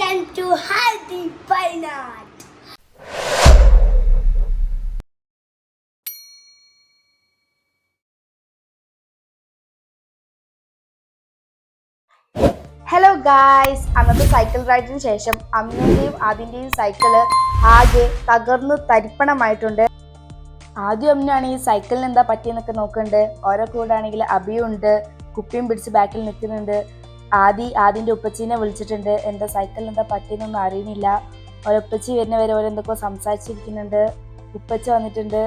Welcome to Healthy Finance. Hello guys അന്നത്തെ cycle റൈഡിന് ശേഷം അമ്മിന്റെയും അതിന്റെയും സൈക്കിൾ ആകെ തകർന്നു തരിപ്പണമായിട്ടുണ്ട്. ആദ്യം അമ്മിനാണെങ്കിൽ സൈക്കിളിന് എന്താ പറ്റിയെന്നൊക്കെ നോക്കുന്നുണ്ട്. ഓരോ കൂടെ ആണെങ്കിൽ അഭിയുണ്ട് കുപ്പിയും പിടിച്ച് ബാക്കിൽ നിൽക്കുന്നുണ്ട്. ആദി ആദിന്റെ ഉപ്പച്ചീനെ വിളിച്ചിട്ടുണ്ട്. എന്താ സൈക്കിളിൽ എന്താ പറ്റിയെന്നൊന്നും അറിയുന്നില്ല. ഒരൊപ്പച്ചി വരുന്നവരെ വരെ എന്തൊക്കെ സംസാരിച്ചിരിക്കുന്നുണ്ട്. ഉപ്പച്ച വന്നിട്ടുണ്ട്.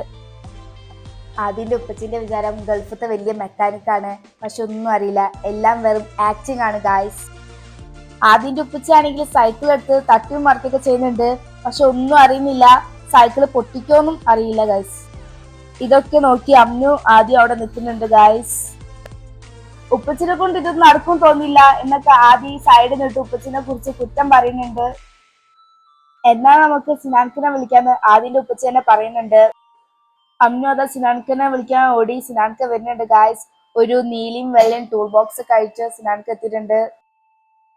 ആദിന്റെ ഉപ്പച്ചിന്റെ വിചാരം ഗൾഫത്തെ വലിയ മെക്കാനിക്കാണ് പക്ഷെ ഒന്നും അറിയില്ല. എല്ലാം വെറും ആക്ടിങ് ആണ് ഗായ്സ് ആദിന്റെ ഉപ്പച്ചയാണെങ്കിൽ സൈക്കിൾ എടുത്ത് തട്ടിയും മറക്കൊക്കെ ചെയ്യുന്നുണ്ട്. പക്ഷെ ഒന്നും അറിയുന്നില്ല. സൈക്കിൾ പൊട്ടിക്കോന്നും അറിയില്ല ഗൈസ് ഇതൊക്കെ നോക്കി അമ്മു ആദ്യം അവിടെ നിൽക്കുന്നുണ്ട് ഗായ്സ് ഉപ്പച്ചിനെ കൊണ്ട് ഇതൊന്നും നടക്കും തോന്നില്ല എന്നൊക്കെ ആദ്യം ഈ സൈഡിൽ നിന്നിട്ട് ഉപ്പച്ചിനെ കുറിച്ച് കുറ്റം പറയുന്നുണ്ട്. എന്നാ നമുക്ക് സിനാൻഖിനെ വിളിക്കാന്ന് ആദ്യന്റെ ഉപ്പച്ചി തന്നെ പറയുന്നുണ്ട്. അമ്മ അതാ സിനാൻക്കനെ വിളിക്കാൻ ഓടി സിനാൻഖ വരുന്നുണ്ട്. ഗായ്സ് ഒരു നീലയും വെള്ളയും ടൂൾ ബോക്സ് ഒക്കെ അയച്ച് സിനാൻക്ക എത്തിയിട്ടുണ്ട്.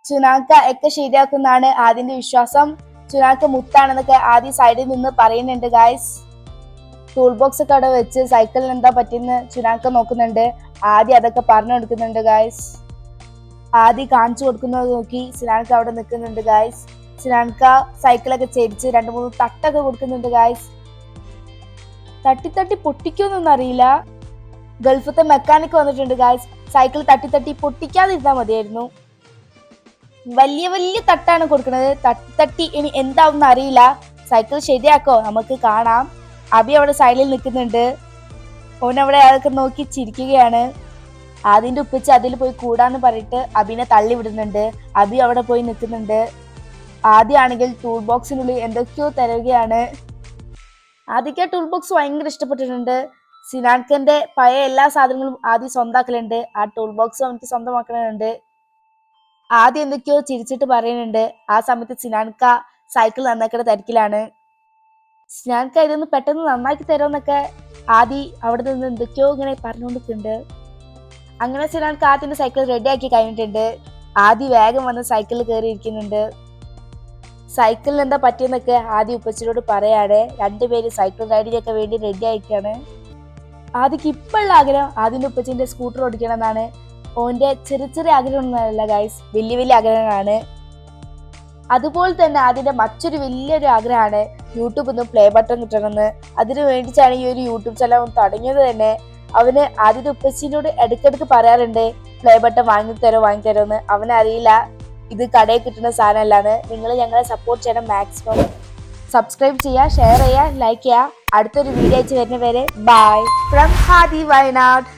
ചുനാക്ക ഒക്കെ ശരിയാക്കുന്നതാണ് ആദ്യന്റെ വിശ്വാസം. ചുനാക്ക മുത്താണെന്നൊക്കെ ആദ്യം സൈഡിൽ നിന്ന് പറയുന്നുണ്ട് ഗായ്സ് ടൂൾ ബോക്സ് ഒക്കെ അവിടെ വെച്ച് സൈക്കിളിന് എന്താ പറ്റിയെന്ന് ചുനാക്ക നോക്കുന്നുണ്ട്. ആദ്യം അതൊക്കെ പറഞ്ഞു കൊടുക്കുന്നുണ്ട് ഗായ്സ് ആദ്യം കാണിച്ചു കൊടുക്കുന്നത് നോക്കി. സിനാൻക അവിടെ നിൽക്കുന്നുണ്ട് ഗായ്സ് സിനാൻക സൈക്കിളൊക്കെ ചേരിച്ച് രണ്ട് മൂന്ന് തട്ടൊക്കെ കൊടുക്കുന്നുണ്ട് ഗായ്സ് തട്ടി തട്ടി പൊട്ടിക്കുമെന്നൊന്നും അറിയില്ല. ഗൾഫത്തെ മെക്കാനിക് വന്നിട്ടുണ്ട് ഗായ്സ് സൈക്കിൾ തട്ടി തട്ടി പൊട്ടിക്കാതിരുന്നാൽ മതിയായിരുന്നു. വലിയ വലിയ തട്ടാണ് കൊടുക്കുന്നത്. തട്ടി തട്ടി ഇനി എന്താവും അറിയില്ല. സൈക്കിൾ ശരിയാക്കോ? നമുക്ക് കാണാം. അബി അവിടെ സൈഡിൽ നിൽക്കുന്നുണ്ട്. ഓൻ അവിടെ അതൊക്കെ നോക്കി ചിരിക്കുകയാണ്. ആദിന്റെ ഉപ്പിച്ച് അതിൽ പോയി കൂടാന്ന് പറഞ്ഞിട്ട് അബിനെ തള്ളി വിടുന്നുണ്ട്. അബി അവിടെ പോയി നിൽക്കുന്നുണ്ട്. ആദ്യമാണെങ്കിൽ ടൂൾ ബോക്സിനുള്ളിൽ എന്തൊക്കെയോ തരുകയാണ്. ആദ്യക്ക് ടൂൾ ബോക്സ് ഭയങ്കര ഇഷ്ടപ്പെട്ടിട്ടുണ്ട്. സിനാൻഖന്റെ പഴയ എല്ലാ സാധനങ്ങളും ആദ്യം സ്വന്താക്കലുണ്ട്. ആ ടൂൾ ബോക്സ് അവനക്ക് സ്വന്തമാക്കണുണ്ട്. ആദ്യം എന്തൊക്കെയോ ചിരിച്ചിട്ട് പറയുന്നുണ്ട്. ആ സമയത്ത് സിനാൻക സൈക്കിൾ നന്നാക്കേണ്ട തിരക്കിലാണ്. സിനാൻക ഇതൊന്ന് പെട്ടെന്ന് നന്നാക്കി തരുമെന്നൊക്കെ ആദി അവിടെ നിന്ന് എന്തൊക്കെയോ ഇങ്ങനെ പറഞ്ഞുകൊണ്ടിരിക്കുന്നുണ്ട് അങ്ങനെ സിനാൻക കാത്തിന്റെ സൈക്കിൾ റെഡിയാക്കി കഴിഞ്ഞിട്ടുണ്ട്. ആദി വേഗം വന്ന് സൈക്കിളിൽ കയറി ഇരിക്കുന്നുണ്ട് സൈക്കിളിന് എന്താ പറ്റിയെന്നൊക്കെ ആദ്യം ഉപ്പച്ചിനോട് പറയാണ്. രണ്ടുപേര് സൈക്കിൾ റൈഡിനൊക്കെ വേണ്ടി റെഡി ആയിരിക്കുകയാണ് ആദിക്ക് ഇപ്പോഴുള്ള ആഗ്രഹം ആദിന്റെ ഉപ്പച്ചിന്റെ സ്കൂട്ടർ ഓടിക്കണം എന്നാണ് ഓന്റെ ചെറിയ ചെറിയ ആഗ്രഹമൊന്നുമല്ല ഗൈസ് വലിയ വലിയ ആഗ്രഹങ്ങളാണ്. അതുപോലെ തന്നെ ആദിന്റെ മറ്റൊരു വലിയൊരു ആഗ്രഹമാണ് യൂട്യൂബിൽ നിന്ന് പ്ലേ ബട്ടൺ കിട്ടണമെന്ന് അതിനു വേണ്ടിയിട്ടാണ് ഈ ഒരു യൂട്യൂബ് ചാനൽ തുടങ്ങിയത് തന്നെ. അവന് ആദ്യത്തെ ഉപ്പച്ചിനോട് ഇടയ്ക്കിടയ്ക്ക് പറയാറുണ്ട് പ്ലേ ബട്ടൺ വാങ്ങിത്തരോ വാങ്ങിത്തരോ എന്ന്. അവനറിയില്ല ഇത് കടയിൽ കിട്ടുന്ന സാധനമല്ലാന്ന്. നിങ്ങൾ ഞങ്ങളെ സപ്പോർട്ട് ചെയ്യണം മാക്സിമം സബ്സ്ക്രൈബ് ചെയ്യുക ഷെയർ ചെയ്യുക ലൈക്ക് ചെയ്യുക അടുത്തൊരു വീഡിയോ അയച്ച് വരുന്നവരെ ബൈ ഫ്രം ഹാദി വയനാട്.